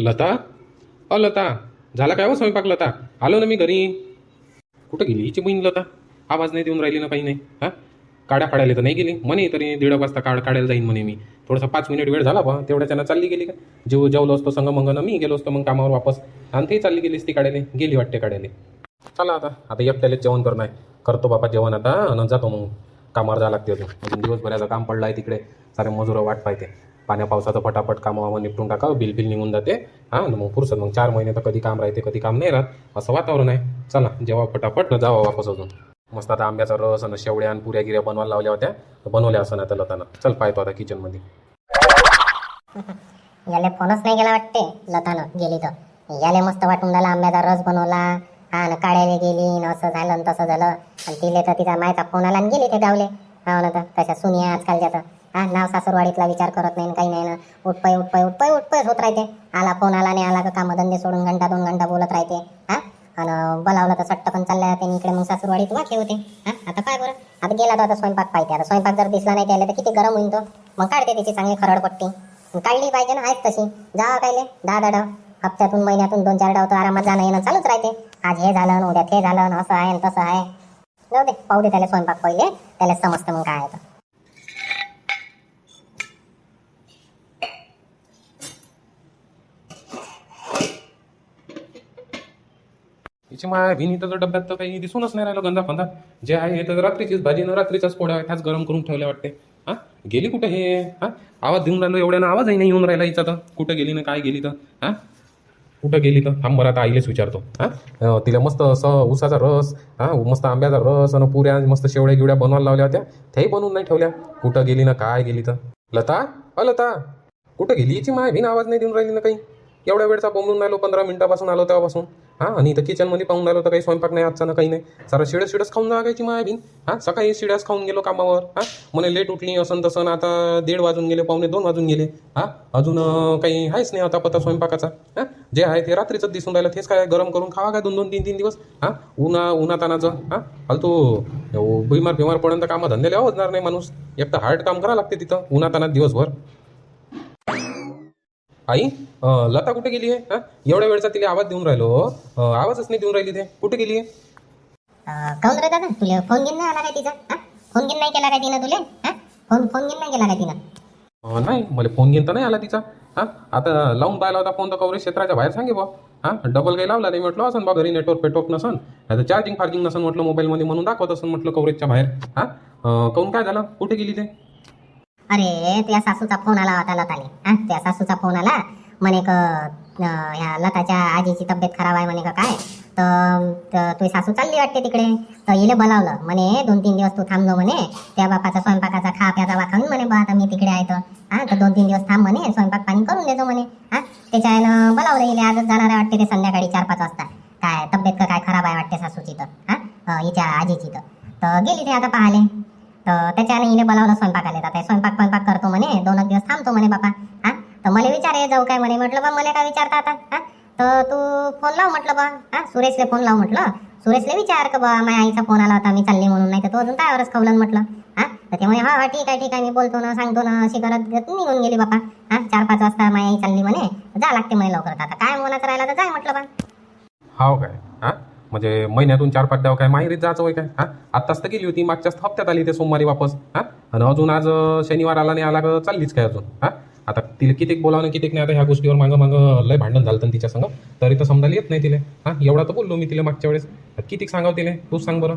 लता? अ लता. झाला काय हो स्वयंपाक लता? आलो ना मी घरी. कुठं गेली हिची बहीण लता? आवाज नाही देऊन राहिली ना काही नाही हां? काड्या काढायला तर नाही गेली. म्हणे तरी दीड एक वाजता काढ काढायला जाईन म्हणे मी. थोडासा पाच मिनिट वेळ झाला बा तेवढ्याच्यानं चालली गेली का? जेव जेवलो असतो संग ना मी गेलो असतो मग कामावर वापस. आणि ते चालली गेलीस ती काढायला गेली वाटते काढायला चला आता. आता एकट्याला जेवण करणं आहे करतो बापा जेवण आता आणि जातो मग. कामावर जावं लागते अजून. दिवसभराचं काम पडलं आहे तिकडे. सारे मजुरं वाट पाहते. पाण्या पावसाचं फटाफट कामावर निपटून टाकावं बिल बिल निघून जाते. हां मग पुरसत. मग चार महिने तर कधी काम राहते कधी काम नाही राहत. असं वातावरण आहे. चला जेव्हा फटाफट न जावं वापस अजून. मस्त आता आंब्याचा रस आणि शेवड्या आणि पुऱ्या गिऱ्या बनवायला लावल्या होत्या. बनवल्या असं आता लताना. चल पाहतो आता किचनमध्ये. याले फोनच नाही गेला वाटते लतानं. गेली तर. याले मस्त वाटून राहिला आंब्याचा रस बनवला. हा ना काढायला गेली न असं झालं न तसं झालं. आणि तिले तर तिचा मायचा फोन आला आणि गेली ते गावले. हा ना तर तशा सुनिया आजकालच्या तर. हा नाव सासूरवाडीतला विचार करत नाही काही नाही ना. उठपाय उठपाय उठपाय उठपायच होत राहते. आला फोन आला नाही आला का कामधंदे सोडून घंटा दोन घंटा बोलत राहते हा? आणि बोलावलं तर सट्टकन चाललं जाते इकडे मग सासूरवाडीत वाटले होते हा? आता काय बरं? आता गेला तर आता स्वयंपाक पाहिजे. आता स्वयंपाक जर दिसला नाही त्याला तर किती गरम होईल तो. मग काढते तिची चांगली खरडपट्टी काढली पाहिजे ना आहेच तशी. जा कायले दहा दहा डाव हप्त्यातून महिन्यातून दोन चार डाव तर आरामात जाणं येणं चालूच राहते. आज हे झालं ना उद्या ते झालं ना असं आहे न तसं आहे. जाऊ दे पाहू दे त्याला स्वयंपाक पहिले. त्याला समजतं मग काय आहे तर. हिची भिनी तर डब्यात तर काही दिसूनच नाही राहिलं गंधा फंदा. जे आहे हे तर रात्रीचीच भाजी ना रात्रीचाच पोळ्या त्याच गरम करून ठेवल्या वाटते. हा? गेली कुठं हे? हा? आवाज देऊन राहिलो एवढ्यानं आवाजही नाही येऊन राहिला हिचा तर. कुठं गेली ना काय गेली तर? हा? कुठं गेली तर? थांब बरं आता आईलेच विचारतो. हा? तिला मस्त असं उसाचा रस हा? मस्त आंब्याचा रस आणि पुऱ्या मस्त शेवड्या गिवड्या बनवायला लावल्या होत्या. त्याही बनवून नाही ठेवल्या. कुठं गेली ना काय गेली तर? लता? अ लता? कुठं गेली? हिची माय भिन आवाज नाही देऊन राहिली ना काही? एवढ्या वेळचा बोंबलून राहिलो पंधरा मिनिटापासून आलो तेव्हापासून. हा आणि इथं किचनमध्ये पाहून राहिलो तर काही स्वयंपाक नाही आजचा ना काही नाही. सारा शिडस शिडस खाऊन लागायची माया बिन हा सकाळी शिड्यास खाऊन गेलो कामावर. हा मला लेट उठली असं तसं आता दीड वाजून गेले पावणे दोन वाजून गेले. हा अजून काही आहेच नाही आता पत्ता स्वयंपाकाचा. हा जे आहे ते रात्रीचं दिसून राहिलं. तेच काय गरम करून खावा काय दोन दोन तीन तीन दिवस? हा उन्हा उन्हातानाचं. हा फालतू बिमार बिमार पडून तर कामं धंद्याला आवडणार नाही माणूस. एक तर हार्ड काम करावं लागते तिथं उन्हातानात दिवसभर. आई लता कुठे गेली आहे? हा? एवढ्या वेळचा तिला आवाज देऊन राहिलो. आवाजच नाही देऊन राहिली ते. कुठे गेली आहे? अं, काहून रे दादा? तुला फोन घेऊन नाही आला काय तिचा? हा? फोन घेऊन नाही केला काय तिनं तुले? हा? फोन फोन घेऊन नाही केला काय तिनं? अं, नाही. मला फोन घेऊन तर नाही आला तिचा. हा? आता लावून पाहिला होता फोन तर कवरेज क्षेत्राच्या बाहेर सांगे बा हा? डबल काही लावला नाही. म्हटलं असं बा घरी नेटवर्क पेटवर्क नसन. आता चार्जिंग फार्जिंग नसन म्हटलं मोबाईलमध्ये म्हणून दाखवत असं म्हटलं कवरेजच्या बाहेर. हा? अं, काहून काय झालं? कुठे गेली ते? अरे त्या सासूचा फोन आला होता लताले. हा त्या सासूचा फोन आला. म्हणे क ह्या लताच्या आजीची तब्येत खराब आहे म्हणे का काय? तर तुझी सासू चालली वाटते तिकडे. तर इले बोलावलं. म्हणे दोन तीन दिवस तू थांबलो म्हणे. त्या बापाचा स्वयंपाकाचा खा प्याचा वाखावून म्हणे बा आता मी तिकडे आहे तर. हा तर दोन तीन दिवस थांब म्हणे स्वयंपाक पाणी करून देतो म्हणे. हा त्याच्यानं बोलावलं इले आजच जाणार आहे वाटते ते संध्याकाळी चार पाच वाजता. काय तब्येत का काय खराब आहे वाटते सासूची तर. हा हिच्या आजीची तर. तर गेली ते आता पाहाले तर त्याच्याने हिने बोलावलं स्वयंपाकाले. तर ते स्वयंपाक स्वयंपाक करतो म्हणे. दोन एक दिवस थांबतो म्हणे बापा. हा? तर मला विचार ये जाऊ काय म्हणे? म्हटलं बा मला काय विचारता आता? हा? तर तू फोन लाव म्हटलं बा. हा? सुरेशले फोन लाव म्हटलं. सुरेशले विचार का बा माझ्या आईचा फोन आला होता मी चालली म्हणून. नाही तर तो अजून वरच खवलं म्हटलं. हा? तर ते म्हणे हा हा ठीक आहे ठीक आहे मी बोलतो ना सांगतो ना अशी करत निघून गेली बापा. हा? चार पाच वाजता माझी आई चालली म्हणे. जा लागते म्हणे लवकर आता काय मनाचं राहिला तर जाय म्हटलं बा. हो काय? म्हणजे महिन्यातून चार पाच द्यावं काय माहेरीत जायचं होय काय? हा? आत्ताच तर गेली होती मागच्याच हप्त्यात आली ते सोमवारी वापस. हा? आणि अजून आज शनिवार आला नाही आला का चाललीच काय अजून? हा? आता तिला कितीक बोलावं कितीक नाही आता ह्या गोष्टीवर मागं मागं लय भांडण झालं तिच्या संग. तरी तर समजायला येत नाही तिला. हा? एवढा तर बोललो मी तिला मागच्या वेळेस. कितीक सांगावं तिला? तूच सांग बरं.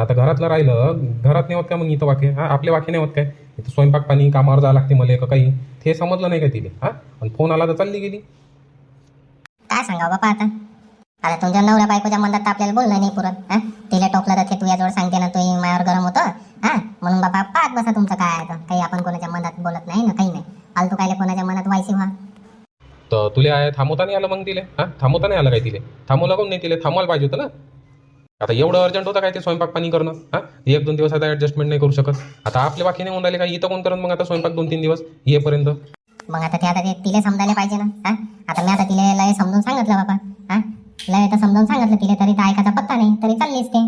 आता घरातलं राहिलं घरात नाही होत का मग इथं वाक्य हा? आपले वाक्य नाही होत काय? इथं स्वयंपाक पाणी कामावर जावं लागते मला का काही. ते समजलं नाही का तिने हा? आणि फोन आला तर चालली गेली. काय सांगावं बापा आता? आता तुमच्या नवऱ्या बायकोच्या मनात तर आपल्याला बोलणं नाही पुरत हा? तिला टोकलं तर ते तुझ्याजवळ सांगते ना तू मायावर गरम होतं हा? म्हणून बाबा पाहत बसा तुमचं काय आहे तर. काही आपण कोणाच्या मनात बोलत नाही ना काही नाही. फालतू कायले कोणाच्या मनात व्हायची व्हा. तर तुला आहे थांबवता नाही आलं मग तिले हा? थांबवता नाही आलं काय तिले? थांबवलं कोण नाही तिले थांबवायला पाहिजे होतं ना. आता एवढं अर्जंट होतं काय ते स्वयंपाक पाणी करणं हा? एक दोन दिवस आता ऍडजस्टमेंट नाही करू शकत. आता आपले बाकी नाही होऊन राहिले काय? इथं कोण करत मग आता स्वयंपाक दोन तीन दिवस? येपर्यंत. मग आता ते आता ते तिला समजायला पाहिजे ना हा? आता मी आता तिला लय समजून सांगितलं बाबा हा? लय तर समजावून सांगितलं तिला तरी तर ऐकायचा पत्ता नाही तरी चाललीच ते.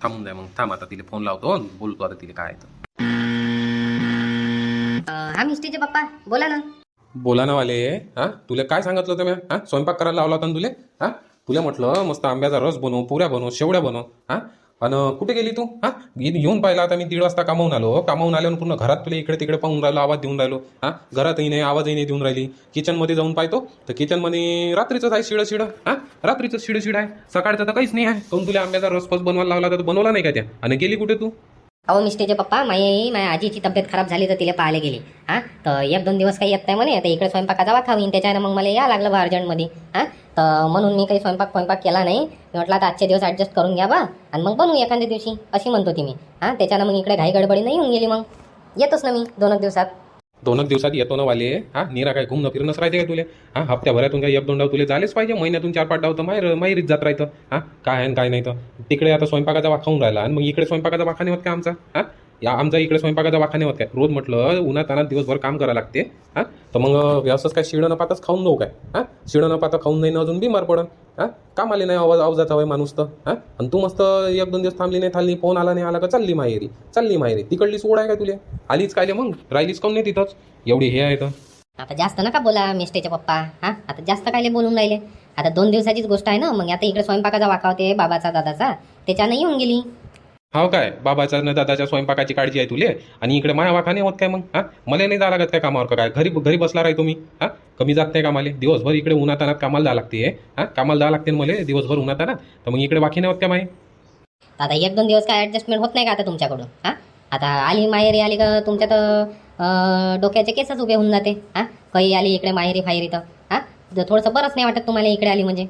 थांबून द्या मग थांब आता तिला फोन लावतो बोलतो आता तिला काय तर. हा मिस्टीचे पप्पा बोला ना. बोला ना वाले हा? तुला काय सांगितलं होतं मी हा? स्वयंपाक करायला लावला होता ना तुले हा? तुला म्हटलं मस्त आंब्याचा रस बनव पुऱ्या बनव शेवड्या बनव हा? आणि कुठे गेली तू? हा? येऊन पाहिला आता मी दीड वाजता कामावून आलो. कामावून आल्यावर पूर्ण घरात तुला इकडे तिकडे पाहून राहिलो आवाज देऊन राहिलो. हा? घरातही नाही आवाजही नाही देऊन राहिली. किचनमध्ये जाऊन पाहतो. तर किचनमध्ये रात्रीचंच आहे शिडं शिडं हा? रात्रीचं शिडं शिडं आहे. सकाळचं तर काहीच नाही आहे. काऊन तुला आंब्याचा रसपास बनवायला लावला तर बनवला नाही का त्या? आणि गेली कुठे तू? अहो मिस्टेचे पप्पा माई माझ्या आजीची तब्येत खराब झाली तर तिला पाहायला गेली. हां? तर एक दोन दिवस काही येत नाही म्हणे. आता इकडे स्वयंपाकाचा वाखा होईन त्याच्यानं मग मला या लागलं बा अर्जंटमध्ये हां? तर म्हणून मी काही स्वयंपाक स्वयंपाक केला नाही. मी म्हटलं आता आजचे दिवस ॲडजस्ट करून घ्या बा आणि मग बनवू एखाद्या दिवशी अशी म्हणतो ती मी. हां त्याच्यानं मग इकडे घाई गडबडी नाही होऊन गेली मग. येतोच ना मी दोनच दिवसात. दोनच दिवसात येतो ना वाले. हा निरा काय घुमणं फिरणंच राहते काय तुले? हा हप्त्याभरातून काय एक दोन डाव तुले झालेच पाहिजे. महिन्यातून चार पाच डाव तर माहेर माहेरीच जात राहतं. हा काय आहे आणि काय नाही तर. तिकडे आता स्वयंपाकाचा वाखावून राहिला आणि मग इकडे स्वयंपाकाचा वाखा नाही होत का आमचा? हा? या आमचा इकडे स्वयंपाकाचा वाखाने होत काय? रोज म्हटलं उन्हातानात दिवसभर काम करावं लागते हा? तर मग असंच काय शिळं न पाहताच खाऊन जाऊ काय? हा? शिळं न पाहता खाऊन नाही ना अजून बिमार पडन हा? कामाले नाही आवाज आवाजाचा हवाय माणूस तर हां? आणि तू मस्त एक दोन दिवस थांबली नाही थांबली फोन आला नाही आला का चालली माहेरी चालली माहेरी. तिकडली सोड आहे का तुले? आलीच काय मग? राहिलीच काऊन नाही तिथंच? एवढी हे आहे तर. आता जास्त नका बोला मिस्टेचे पप्पा हां? आता जास्त कायले बोलून राहिले? आता दोन दिवसाचीच गोष्ट आहे ना मग आता इकडे स्वयंपाकाचा वाका होते बाबाचा दादाचा त्याच्यानं येऊन गेली. हो काय? बाबाचा न दादाच्या स्वयंपाकाची काळजी आहे तुले? आणि इकडे माया वाखाने होत काय मग? हा? मला नाही जावं लागत काय कामावर का काय? घरी घरी बसला राही तुम्ही? हा? कमी जात नाही कामाले? दिवसभर इकडे उन्हातानात कामाला जावं लागते हा? कामाला जावं लागते मला दिवसभर उन्हाताना तर मग इकडे बाकी नाही होत काय माय? आता एक दोन दिवस काय ॲडजस्टमेंट होत नाही का आता तुमच्याकडून? हां? आता आली माहेरी आली का तुमच्या तर डोक्याचे केसच उभे होऊन जाते. हां? काही आली इकडे माहेरी फाहेरी तर. हां? थोडंसं बरंच नाही वाटत तुम्हाला इकडे आली म्हणजे?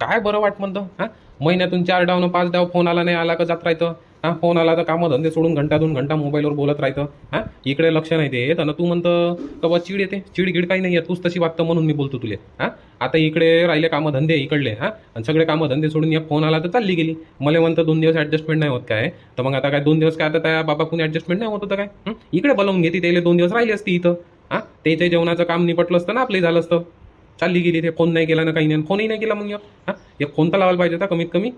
काय बरं वाट म्हणतं हा? महिन्यातून चार डावनं पाच डाव फोन आला नाही आला का जात राहतं? हा फोन आला तर कामं धंदे सोडून घंटा दोन घंटा मोबाईलवर बोलत राहतं. हा इकडे लक्ष नाही देत आणि तू म्हणतं का बा चिड येते? चिड गिड काही नाही येत तूच तशी वागतं म्हणून मी बोलतो तुले. हा आता इकडे राहिले कामं धंदे इकडले हा आणि सगळे कामं धंदे सोडून एक फोन आला तर चालली गेली. मला म्हणतं दोन दिवस ॲडजस्टमेंट नाही होत काय? तर मग आता काय दोन दिवस काय आता त्या बाबा कुणी ॲडजस्टमेंट नाही होत होतं काय? इकडे बोलावून घेते त्याला दोन दिवस राहिले असते इथं. हा त्याच्या जेवणाचं काम निपटलं असतं ना आपलंही झालं असतं. चालली गेली ते फोन नाही केला ना काही नाही. फोनही नाही केला मग एक. हा? एक फोन तर लावायला पाहिजे होता कमीत कमी.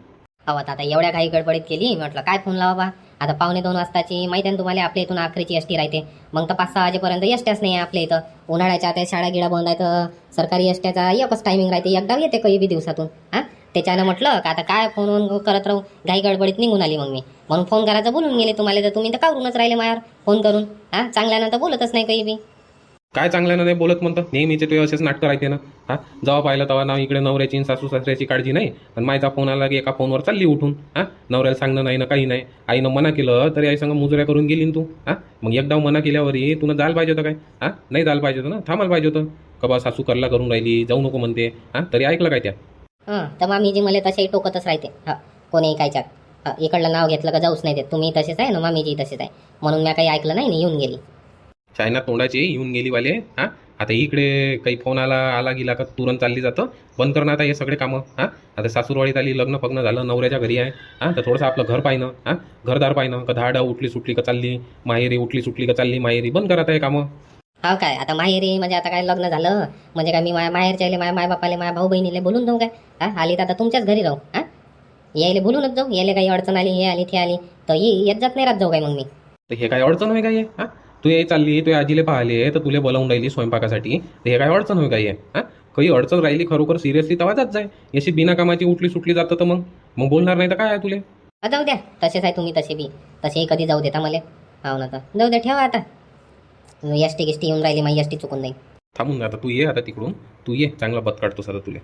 अहो आता आता एवढ्या काही गडबडीत केली. म्हटलं काय फोन लावा बा? आता पावणे दोन वाजताची. माहिती आहे ना तुम्हाला आपल्या इथून आखरीची एसटी राहते. मग तर पाच सहा वाजेपर्यंत एसट्याच नाही आहे आपल्या इथं. उन्हाळ्याच्या आता शाळा गिळा बंद आहे तर सरकारी एसट्याचा एकच टायमिंग राहते. एकदा येते काही बी दिवसातून. हां? त्याच्यानं म्हटलं का आता काय फोन करत राहू? घाई गडबडीत निघून आली मग मी. म्हणून फोन करायचं बोलून गेले तुम्हाला. तर तुम्ही तर कावरूनच राहिले मायावर फोन करून. हां? चांगल्यानं तर बोलतच नाही काही बी. काय चांगल्यानं नाही बोलत म्हणतं? नेहमीचे ते असेच नाटकं राहते ना. हा? जेव्हा पाहिलं तेव्हा ना इकडे नवऱ्याची सासू सासऱ्याची काळजी नाही. आणि मायचा फोन आला की एका फोनवर चालली उठून. हा? नवऱ्याला सांगणं नाही ना काही नाही. आईनं मना केलं तरी आई सांग मुजऱ्या करून गेली तू. हा? मग एकदा मना केल्यावरही तुला जायला पाहिजे होतं काय? हा? नाही जायला पाहिजे होतं ना? थांबायला पाहिजे होतं. का बा सासू करला करून राहिली जाऊ नको म्हणते. हा? तरी ऐकलं काय त्या? तर मामी जी मला तशाही टोकतच राहते. हां कोणीही कायच्यात इकडलं नाव घेतलं का जाऊच नाही देत. तुम्ही तसेच आहे ना मामीजी तसेच आहे. म्हणून मी काही ऐकलं नाही ना येऊन गेली. चायना तोंडाची येऊन गेली वाले हा? आता इकडे काही फोन आला आला गेला का तुरंत चालली जातं. बंद करणं आता हे सगळे कामं. हा? आता सासूरवाडीत आली लग्न फग्न झालं नवऱ्याच्या घरी आहे. हा? तर थोडंसं आपलं घर पाहिनं हा? घरदार पाहिनं का धाडा उठली सुटली का चालली माहेरी उठली सुटली का चालली माहेरी. बंद करत आहे कामं. हा काय? आता माहेरी म्हणजे आता काय लग्न झालं? म्हणजे काय मी माया माहेरच्या माझ्या मायबापाले माझ्या भाऊ बहिणीला बोलून जाऊ काय? हा? आली तर आता तुमच्याच घरी राहू हा? यायला बोलूनच जाऊ. यायला काही अडचण आली हे आली ते आली. तर येत जात नाही राहत जाऊ काय मग मी? तर हे काय अडचण होय काय हे? तू ये चालली तू आजीले पाहिले तर तुले बोलावून राहिली स्वयंपाकासाठी. तर हे काय अडचण होय काय हे? हा काही अडचण राहिली खरोखर सिरियसली तेव्हा जात जाय. याची बिना कामाची उठली सुटली जातं तर मग? मग बोलणार नाही तर काय आहे तुले? जाऊ द्या. तसेच आहे तुम्ही तसे बी. तसेही कधी जाऊ देता मला. हो ना तर जाऊ द्या ठेवा आता. एस टी येऊन राहिली माझी एस टी चुकून जाईल. थांबून जा आता तू ये आता तिकडून. तू ये चांगला बत काढतोस आता तुले.